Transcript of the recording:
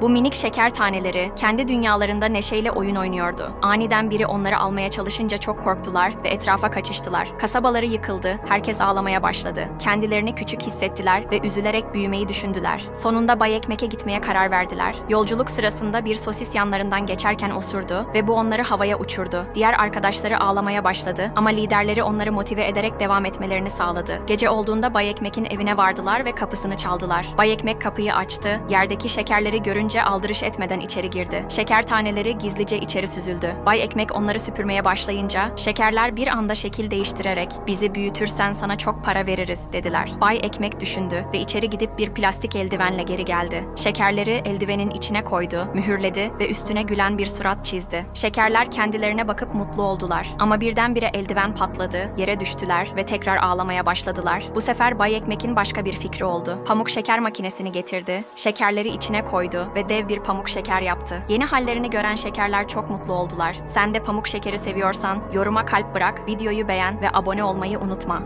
Bu minik şeker taneleri kendi dünyalarında neşeyle oyun oynuyordu. Aniden biri onları almaya çalışınca çok korktular ve etrafa kaçıştılar. Kasabaları yıkıldı, herkes ağlamaya başladı. Kendilerini küçük hissettiler ve üzülerek büyümeyi düşündüler. Sonunda Bay Ekmek'e gitmeye karar verdiler. Yolculuk sırasında bir sosis yanlarından geçerken osurdu ve bu onları havaya uçurdu. Diğer arkadaşları ağlamaya başladı ama liderleri onları motive ederek devam etmelerini sağladı. Gece olduğunda Bay Ekmek'in evine vardılar ve kapısını çaldılar. Bay Ekmek kapıyı açtı, yerdeki şekerleri görünce aldırış etmeden içeri girdi. Şeker taneleri gizlice içeri süzüldü. Bay Ekmek onları süpürmeye başlayınca şekerler bir anda şekil değiştirerek "Bizi büyütürsen sana çok para veririz." dediler. Bay Ekmek düşündü ve içeri gidip bir plastik eldivenle geri geldi. Şekerleri eldivenin içine koydu, mühürledi ve üstüne gülen bir surat çizdi. Şekerler kendilerine bakıp mutlu oldular. Ama birdenbire eldiven patladı, yere düştüler ve tekrar ağlamaya başladılar. Bu sefer Bay Ekmek'in başka bir fikri oldu. Pamuk şeker makinesini getirdi, şekerleri içine koydu ve dev bir pamuk şeker yaptı. Yeni hallerini gören şekerler çok mutlu oldular. Sen de pamuk şekeri seviyorsan yoruma kalp bırak, videoyu beğen ve abone olmayı unutma.